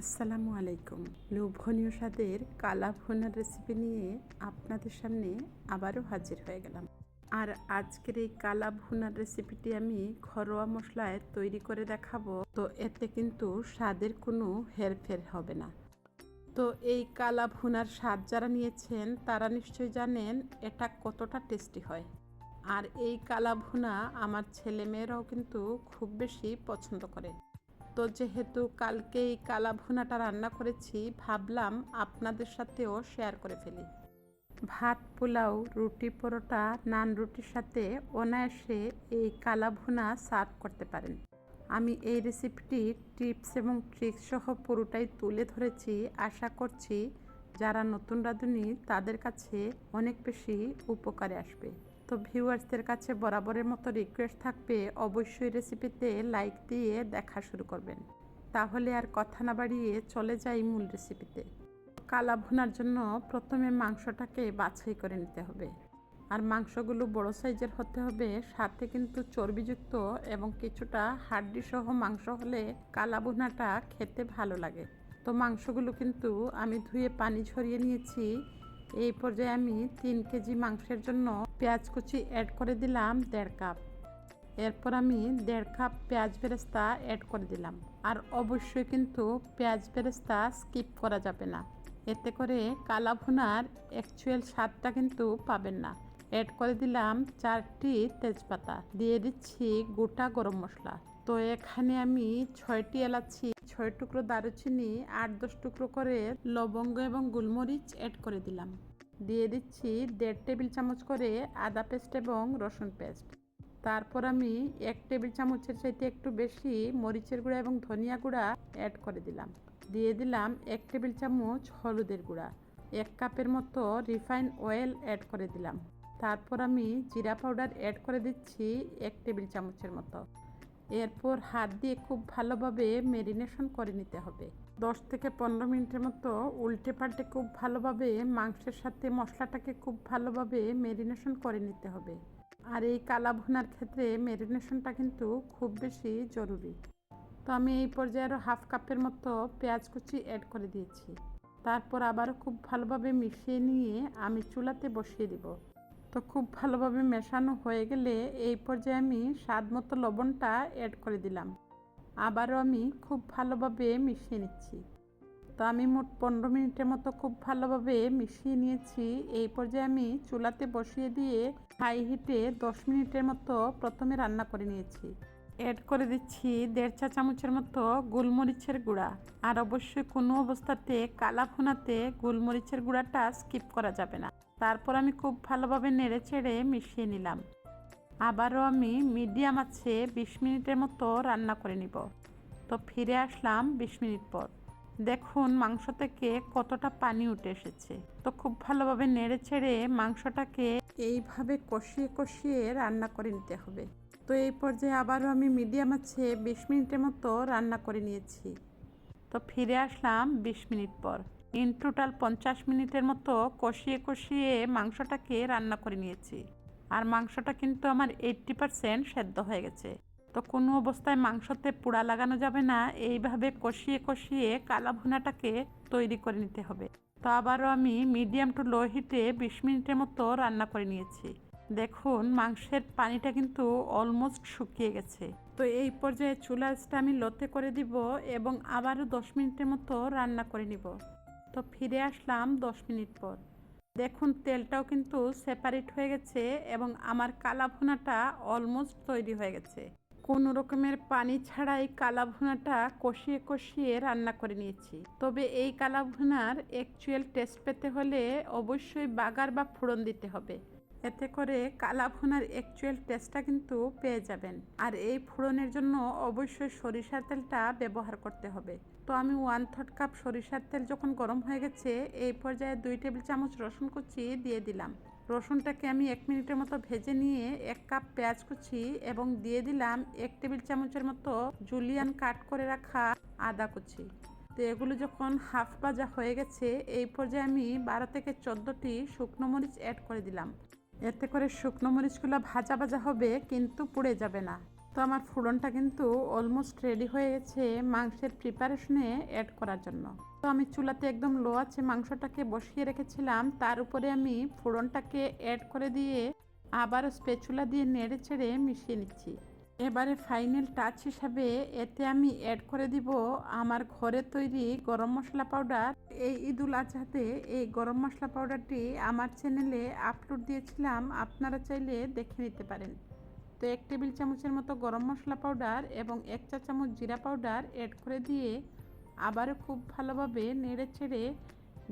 আসসালামু আলাইকুম। লোভনীয় স্বাদের কালা ভুনার রেসিপি নিয়ে আপনাদের সামনে আবারও হাজির হয়ে গেলাম। আর আজকের এই কালা ভুনার রেসিপিটি আমি ঘরোয়া মশলায় তৈরি করে দেখাবো। তো এতে কিন্তু স্বাদের কোনো হেরফের হবে না। তো এই কালা ভুনার স্বাদ যারা নিয়েছেন, তারা নিশ্চয়ই জানেন এটা কতটা টেস্টি হয়। আর এই কালা ভুনা আমার ছেলেমেয়েরাও কিন্তু খুব বেশি পছন্দ করে। তো যেহেতু কালকে এই কালা ভুনাটা রান্না করেছি, ভাবলাম আপনাদের সাথেও শেয়ার করে ফেলি। ভাত, পোলাও, রুটি, পরোটা, নান রুটির সাথে অনায়াসে এই কালা ভুনা সার্ভ করতে পারেন। আমি এই রেসিপিটি টিপস এবং ট্রিক্স সহ পুরোটাই তুলে ধরেছি। আশা করছি যারা নতুন রাঁধুনি, তাদের কাছে অনেক বেশি উপকারে আসবে। তো ভিউয়ার্সদের কাছে বরাবরের মতো রিকোয়েস্ট থাকবে, অবশ্যই রেসিপিতে লাইক দিয়ে দেখা শুরু করবেন। তাহলে আর কথা না বাড়িয়ে চলে যাই মূল রেসিপিতে কালা ভুনার জন্য প্রথমে মাংসটাকে বাছাই করে নিতে হবে। আর মাংসগুলো বড় সাইজের হতে হবে, সাথে কিন্তু চর্বিযুক্ত এবং কিছুটা হাড্ডি সহ মাংস হলে কালা ভুনাটা খেতে ভালো লাগে। তো মাংসগুলো কিন্তু আমি ধুয়ে পানি ঝরিয়ে নিয়েছি। এই পর্যায়ে আমি তিন কেজি মাংসের জন্য পেঁয়াজ কুচি অ্যাড করে দিলাম দেড় কাপ। এরপর আমি দেড় কাপ পেঁয়াজ বেরেস্তা অ্যাড করে দিলাম। আর অবশ্যই কিন্তু পেঁয়াজ বেরেস্তা স্কিপ করা যাবে না। এতে করে কালা ভুনার অ্যাকচুয়াল স্বাদটা কিন্তু পাবেন না। অ্যাড করে দিলাম চারটি তেজপাতা। দিয়ে দিচ্ছি গোটা গরম মশলা। তো এখানে আমি ছয়টি এলাচি ছয় টুকরো দারুচিনি, আট দশ টুকরো করে লবঙ্গ এবং গোলমরিচ অ্যাড করে দিলাম। দিয়ে দিচ্ছি দেড় টেবিল চামচ করে আদা পেস্ট এবং রসুন পেস্ট। তারপর আমি এক টেবিল চামচের চাইতে একটু বেশি মরিচের গুঁড়া এবং ধনিয়া গুঁড়া অ্যাড করে দিলাম। দিয়ে দিলাম এক টেবিল চামচ হলুদের গুঁড়া। এক কাপের মতো রিফাইন অয়েল অ্যাড করে দিলাম। তারপর আমি জিরা পাউডার অ্যাড করে দিচ্ছি এক টেবিল চামচের মতো। এরপর হাত দিয়ে খুব ভালোভাবে মেরিনেশন করে নিতে হবে। দশ থেকে পনেরো মিনিটের মতো উল্টে পাল্টে খুব ভালোভাবে মাংসের সাথে মশলাটাকে খুব ভালোভাবে মেরিনেশন করে নিতে হবে। আর এই কালা ভুনার ক্ষেত্রে মেরিনেশনটা কিন্তু খুব বেশি জরুরি। তো আমি এই পর্যায়ে আরও হাফ কাপের মতো পেঁয়াজ কুচি অ্যাড করে দিয়েছি। তারপর আবারও খুব ভালোভাবে মিশিয়ে নিয়ে আমি চুলাতে বসিয়ে দিব। তো খুব ভালোভাবে মেশানো হয়ে গেলে এই পর্যায়ে আমি স্বাদ মতো লবণটা অ্যাড করে দিলাম। আবারও আমি খুব ভালোভাবে মিশিয়ে নিচ্ছি। তো আমি মোট পনেরো মিনিটের মতো খুব ভালোভাবে মিশিয়ে নিয়েছি। এই পর্যায়ে আমি চুলাতে বসিয়ে দিয়ে হাই হিটে দশ মিনিটের মতো প্রথমে রান্না করে নিয়েছি। অ্যাড করে দিচ্ছি দেড় চা চামচের মতো গোলমরিচের গুঁড়া। আর অবশ্যই কোনো অবস্থাতে কালা ফোনাতে গোলমরিচের গুঁড়াটা স্কিপ করা যাবে না। তারপর আমি খুব ভালোভাবে নেড়ে ছেড়ে মিশিয়ে নিলাম। আবারও আমি মিডিয়াম আছে বিশ মিনিটের মতো রান্না করে নিব। তো ফিরে আসলাম বিশ মিনিট পর। দেখুন মাংস থেকে কতটা পানি উঠে এসেছে। তো খুব ভালোভাবে নেড়ে ছেড়ে মাংসটাকে এইভাবে কষিয়ে কষিয়ে রান্না করে নিতে হবে। তো এই পর্যায়ে আবারও আমি মিডিয়াম আছে বিশ মিনিটের মতো রান্না করে নিয়েছি। তো ফিরে আসলাম বিশ মিনিট পর। ইন টোটাল পঞ্চাশ মিনিটের মতো কষিয়ে কষিয়ে মাংসটাকে রান্না করে নিয়েছি। আর মাংসটা কিন্তু আমার এইট্টি পারসেন্ট সেদ্ধ হয়ে গেছে। তো কোনো অবস্থায় মাংসতে পোড়া লাগানো যাবে না, এইভাবে কষিয়ে কষিয়ে কালা ভুনাটাকে তৈরি করে নিতে হবে। তো আবারও আমি মিডিয়াম টু লো হিটে বিশ মিনিটের মতো রান্না করে নিয়েছি। দেখুন, মাংসের পানিটা কিন্তু অলমোস্ট শুকিয়ে গেছে। তো এই পর্যায়ে চুলাসটা আমি লোতে করে দিব এবং আবারও দশ মিনিটের মতো রান্না করে নিব। তো ফিরে আসলাম দশ মিনিট পর। দেখুন, তেলটাও কিন্তু সেপারেট হয়ে গেছে এবং আমার কালা ভুনাটা অলমোস্ট তৈরি হয়ে গেছে। কোনো রকমের পানি ছাড়াই কালা ভুনাটা কষিয়ে কষিয়ে রান্না করে নিয়েছি। তবে এই কালা ভুনার অ্যাকচুয়াল টেস্ট পেতে হলে অবশ্যই বাগার বা ফোড়ন দিতে হবে। এতে করে কালা ভুনার অ্যাকচুয়াল টেস্টটা কিন্তু পেয়ে যাবেন। আর এই ফোড়নের জন্য অবশ্যই সরিষার তেলটা ব্যবহার করতে হবে। তো আমি ওয়ান থার্ড কাপ সরিষার তেল যখন গরম হয়ে গেছে, এই পর্যায়ে দুই টেবিল চামচ রসুন কুচি দিয়ে দিলাম। রসুনটাকে আমি এক মিনিটের মতো ভেজে নিয়ে এক কাপ পেঁয়াজ কুচি এবং দিয়ে দিলাম এক টেবিল চামচের মতো জুলিয়ান কাট করে রাখা আদা কুচি। তো এগুলো যখন হাফ ভাজা হয়ে গেছে, এই পর্যায়ে আমি বারো থেকে চোদ্দোটি শুকনো মরিচ অ্যাড করে দিলাম। এতে করে শুকনো মরিচগুলো ভাজা ভাজা হবে, কিন্তু পুড়ে যাবে না। তো আমার ফোড়নটা কিন্তু অলমোস্ট রেডি হয়ে গেছে মাংসের প্রিপারেশনে অ্যাড করার জন্য। তো আমি চুলাতে একদম লো আছে মাংসটাকে বসিয়ে রেখেছিলাম, তার উপরে আমি ফোড়নটাকে অ্যাড করে দিয়ে আবারও স্পেচুলা দিয়ে নেড়ে ছেড়ে মিশিয়ে নিচ্ছি। এবারে ফাইনাল টাচ হিসাবে এতে আমি অ্যাড করে দিব আমার ঘরে তৈরি গরম মশলা পাউডার এই ঈদুল আজহাতে এই গরম মশলা পাউডারটি আমার চ্যানেলে আপলোড দিয়েছিলাম, আপনারা চাইলে দেখে নিতে পারেন। তো এক টেবিল চামচের মতো গরম মশলা পাউডার এবং এক চা চামচ জিরা পাউডার অ্যাড করে দিয়ে আবারও খুব ভালোভাবে নেড়ে ছেড়ে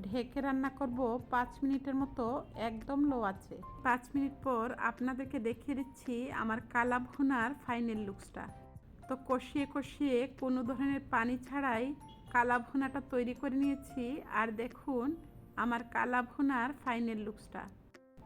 ঢেকে রান্না করব পাঁচ মিনিটের মতো একদম লো আছে। পাঁচ মিনিট পর আপনাদেরকে দেখিয়ে দিচ্ছি আমার কালা ভুনার ফাইনাল লুকসটা তো কষিয়ে কষিয়ে কোনো ধরনের পানি ছাড়াই কালা ভুনাটা তৈরি করে নিয়েছি। আর দেখুন, আমার কালা ভুনার ফাইনাল লুকসটা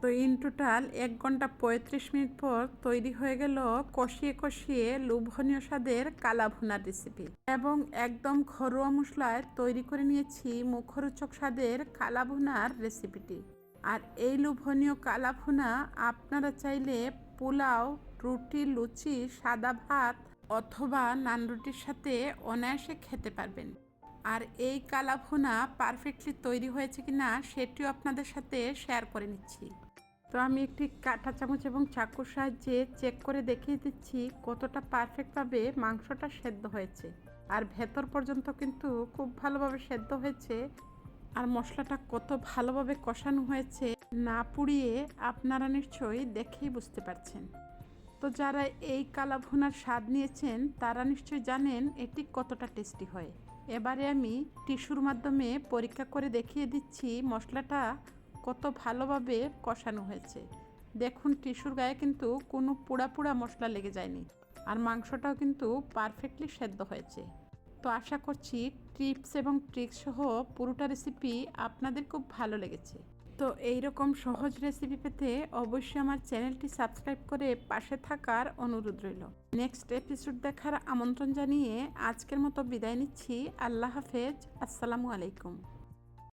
তো ইন টোটাল এক ঘণ্টা পঁয়ত্রিশ মিনিট পর তৈরি হয়ে গেল কষিয়ে কষিয়ে লোভনীয় স্বাদের কালা ভুনার রেসিপি এবং একদম ঘরোয়া মশলায় তৈরি করে নিয়েছি মুখরোচক স্বাদের কালা ভুনার রেসিপিটি আর এই লোভনীয় কালা ভুনা আপনারা চাইলে পোলাও, রুটি, লুচি, সাদা ভাত অথবা নান রুটির সাথে অনায়াসে খেতে পারবেন। আর এই কালা ভুনা পারফেক্টলি তৈরি হয়েছে কিনা সেটিও আপনাদের সাথে শেয়ার করে নিচ্ছি। তো আমি একটি কাঁটা চামচ এবং চাকুর সাহায্যে চেক করে দেখিয়ে দিচ্ছি কতটা পারফেক্টভাবে মাংসটা সেদ্ধ হয়েছে। আর ভেতর পর্যন্ত কিন্তু খুব ভালোভাবে সেদ্ধ হয়েছে। আর মশলাটা কত ভালোভাবে কষানো হয়েছে না পুড়িয়ে আপনারা নিশ্চয়ই দেখেই বুঝতে পারছেন। তো যারা এই কালা ভুনার স্বাদ নিয়েছেন, তারা নিশ্চয়ই জানেন এটি কতটা টেস্টি হয়। এবারে আমি টিস্যুর মাধ্যমে পরীক্ষা করে দেখিয়ে দিচ্ছি মশলাটা কত ভালোভাবে কষানো হয়েছে। দেখুন, টিস্যুর গায়ে কিন্তু কোনো পোড়া পোড়া মশলা লেগে যায়নি আর মাংসটাও কিন্তু পারফেক্টলি সেদ্ধ হয়েছে। তো আশা করছি টিপস এবং ট্রিক্স সহ পুরোটা রেসিপি আপনাদের খুব ভালো লেগেছে। তো এই রকম সহজ রেসিপি পেতে অবশ্যই আমার চ্যানেলটি সাবস্ক্রাইব করে পাশে থাকার অনুরোধ রইল। নেক্সট এপিসোড দেখার আমন্ত্রণ জানিয়ে আজকের মতো বিদায় নিচ্ছি। আল্লাহ হাফেজ। আসসালামু আলাইকুম।